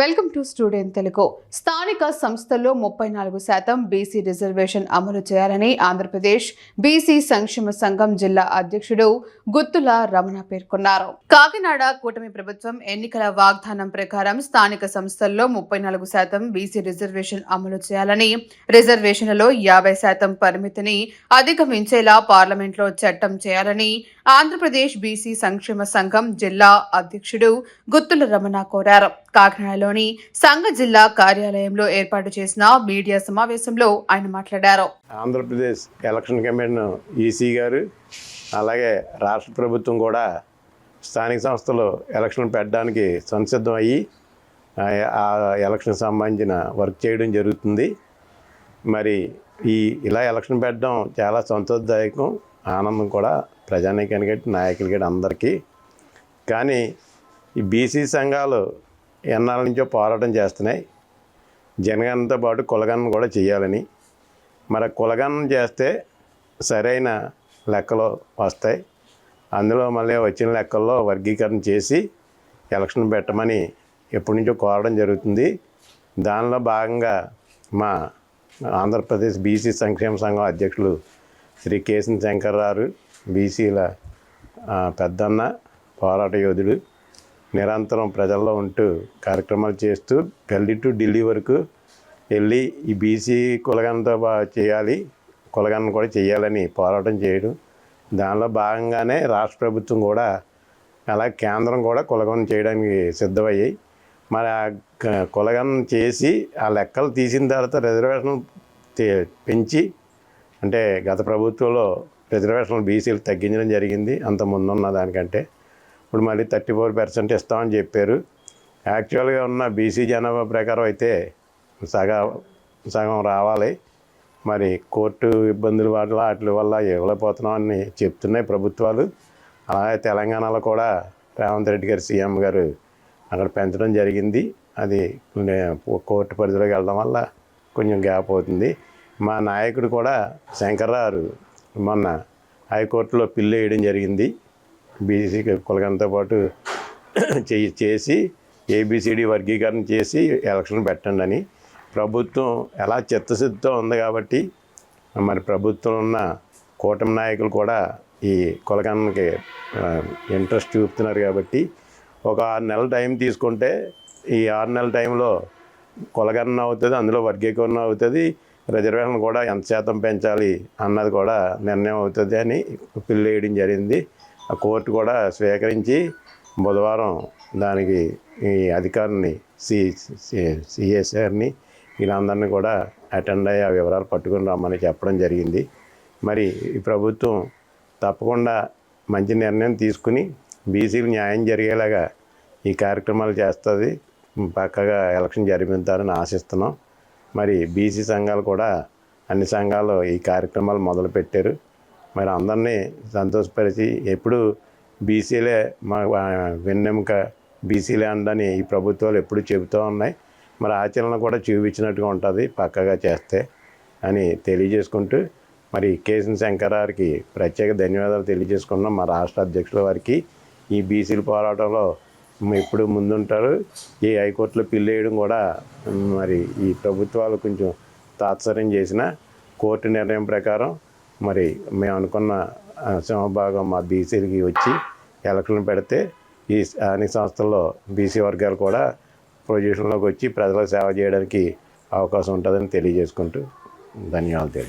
Welcome to student Telugu. స్థానిక సంస్థల్లో ముప్పై నాలుగు శాతం బీసీ రిజర్వేషన్ అమలు చేయాలని ఆంధ్రప్రదేశ్ బీసీ సంక్షేమ సంఘం జిల్లా అధ్యక్షుడు గుత్తుల రమణ పేర్కొన్నారు. కాకినాడ కూటమి ప్రభుత్వం ఎన్నికల వాగ్దానం ప్రకారం స్థానిక సంస్థల్లో ముప్పై నాలుగు శాతం బీసీ రిజర్వేషన్ అమలు చేయాలని రిజర్వేషన్లలో యాభై శాతం పరిమితిని అధిగమించేలా పార్లమెంట్లో చట్టం చేయాలని ఆంధ్రప్రదేశ్ బీసీ సంక్షేమ సంఘం జిల్లా అధ్యక్షుడు గుత్తుల రమణ కోరారు. కాకినాడలోని సంఘ జిల్లా కార్యాలయంలో ఏర్పాటు చేసిన మీడియా సమావేశంలో ఆయన మాట్లాడారు. ఆంధ్రప్రదేశ్ ఎలక్షన్ కమిషన్ ఈసీ గారు అలాగే రాష్ట్ర ప్రభుత్వం కూడా స్థానిక సంస్థలు ఎలక్షన్ పెట్టడానికి సంసిద్ధం అయ్యి ఆ- ఎలక్షన్ సంబంధించిన వర్క్ చేయడం జరుగుతుంది. మరి ఈ ఇలా ఎలక్షన్ పెట్టడం చాలా సంతోషదాయకం ఆనందం కూడా ప్రజానీకానికి నాయకులకి అందరికీ. కానీ ఈ బీసీ సంఘాలు ఎన్నాళ్ళ నుంచో పోరాటం చేస్తున్నాయి. జనగణనతో పాటు కులగణన కూడా చేయాలని. మరి కులగణన చేస్తే సరైన లెక్కలు వస్తాయి. అందులో మళ్ళీ వచ్చిన లెక్కల్లో వర్గీకరణ చేసి ఎలక్షన్ పెట్టమని ఎప్పటి నుంచో కోరడం జరుగుతుంది. దానిలో భాగంగా మా ఆంధ్రప్రదేశ్ బీసీ సంక్షేమ సంఘం అధ్యక్షులు శ్రీ కేసన్ శంకర్రావు బీసీల పెద్దన్న పోరాట యోధుడు నిరంతరం ప్రజల్లో ఉంటూ కార్యక్రమాలు చేస్తూ గల్లీ టు ఢిల్లీ వరకు వెళ్ళి ఈ బీసీ కులగనతో బా చేయాలి కులగన కూడా చేయాలని పోరాటం చేయడం. దానిలో భాగంగానే రాష్ట్ర ప్రభుత్వం కూడా అలా కేంద్రం కూడా కులగనం చేయడానికి సిద్ధమయ్యాయి. మరి ఆ క- కులగనం చేసి ఆ లెక్కలు తీసిన తర్వాత రిజర్వేషన్ పెంచి అంటే గత ప్రభుత్వంలో రిజర్వేషన్లు బీసీలు తగ్గించడం జరిగింది. అంత ముందున్న దానికంటే ఇప్పుడు మళ్ళీ థర్టీ ఫోర్ పర్సెంట్ ఇస్తామని చెప్పారు. యాక్చువల్గా ఉన్న బీసీ జనాభా ప్రకారం అయితే సగం సగం రావాలి. మరి కోర్టు ఇబ్బందుల వల్ల వాటి వల్ల ఇవ్వలేకపోతున్నామని చెప్తున్నాయి ప్రభుత్వాలు. అలాగే తెలంగాణలో కూడా రేవంత్ రెడ్డి గారు సీఎం గారు అక్కడ పెంచడం జరిగింది. అది కోర్టు పరిధిలోకి వెళ్ళడం వల్ల కొంచెం గ్యాప్ అవుతుంది. మా నాయకుడు కూడా శంకర్రావు మొన్న హైకోర్టులో పిల్లు వేయడం జరిగింది. బీసీ కులగంతో పాటు చేయి చేసి ఏబిసిడి వర్గీకరణ చేసి ఎలక్షన్ పెట్టండి అని. ప్రభుత్వం ఎలా చిత్తశుద్ధితో ఉంది కాబట్టి మరి ప్రభుత్వం ఉన్న కూటమి నాయకులు కూడా ఈ కులగన్నకి ఇంట్రెస్ట్ చూపుతున్నారు కాబట్టి ఒక ఆరు నెలల టైం తీసుకుంటే ఈ ఆరు నెలల టైంలో కులగణన అవుతుంది అందులో వర్గీకరణ అవుతుంది రిజర్వేషన్ కూడా ఎంత శాతం పెంచాలి అన్నది కూడా నిర్ణయం అవుతుంది అని పిల్లు వేయడం జరిగింది. ఆ కోర్టు కూడా స్వీకరించి బుధవారం దానికి ఈ అధికారిని సి సిఎస్ఆర్ని వీళ్ళందరినీ కూడా అటెండ్ అయ్యి ఆ వివరాలు పట్టుకుని రమ్మని చెప్పడం జరిగింది. మరి ఈ ప్రభుత్వం తప్పకుండా మంచి నిర్ణయం తీసుకుని బీసీలు న్యాయం జరిగేలాగా ఈ కార్యక్రమాలు చేస్తుంది. పక్కగా ఎలక్షన్ జరిపిస్తారని ఆశిస్తున్నాం. మరి బీసీ సంఘాలు కూడా అన్ని సంఘాలు ఈ కార్యక్రమాలు మొదలుపెట్టారు. మరి అందరినీ సంతోషపరిచి ఎప్పుడు బీసీలే మా వెన్నెముక బీసీలే అండని ఈ ప్రభుత్వాలు ఎప్పుడు చెబుతూ ఉన్నాయి. మరి ఆచరణ కూడా చూపించినట్టుగా ఉంటుంది పక్కగా చేస్తే అని తెలియజేసుకుంటూ మరి కేసన్ శంకరారికి ప్రత్యేక ధన్యవాదాలు తెలియజేసుకున్నాం మా రాష్ట్ర అధ్యక్షుల వారికి ఈ బీసీల పోరాటంలో ఎప్పుడు ముందుంటారు. ఈ హైకోర్టులో పిల్లేయడం కూడా మరి ఈ ప్రభుత్వాలు కొంచెం తాత్సర్యం చేసిన కోర్టు నిర్ణయం ప్రకారం మరి మేము అనుకున్న సింహభాగం మా బీసీలకి వచ్చి ఎలక్షన్లు పెడితే ఈ స్థానిక సంస్థల్లో బీసీ వర్గాలు కూడా పొజిషన్లోకి వచ్చి ప్రజలకు సేవ చేయడానికి అవకాశం ఉంటుందని తెలియజేసుకుంటూ ధన్యవాదాలు.